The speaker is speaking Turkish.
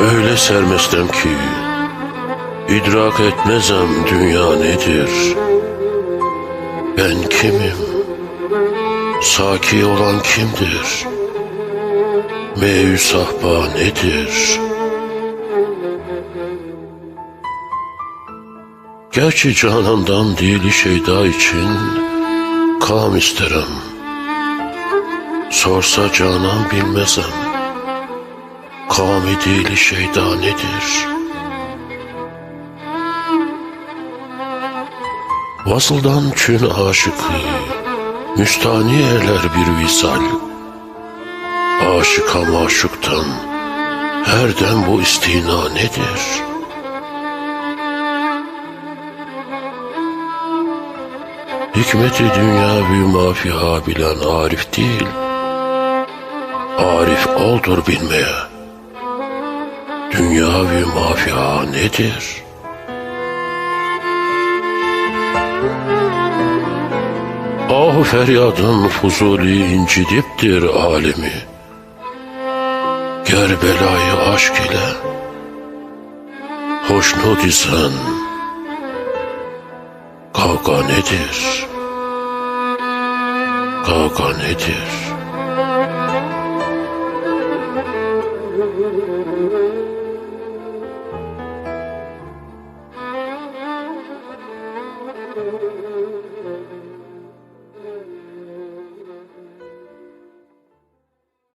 Öyle sermestem ki idrak etmezem dünya nedir? Ben kimim? Saki olan kimdir? Meyü nedir? Gerçi canandan değil şeyda için Kam isterim. Sorsa canan bilmezem Kami değil şeyda nedir? Vasıldan çün aşıkı Müstani eyler bir visal Aşıka maşuktan Her dem bu istina nedir? Hikmeti dünya büyü mafiha bilen arif değil Arif oldur bilmeye Dünyavi mafya nedir? Ah feryadın fuzuli incidiptir alemi Ger belayı aşk ile Hoşnut isen Kavga nedir? Kavga nedir?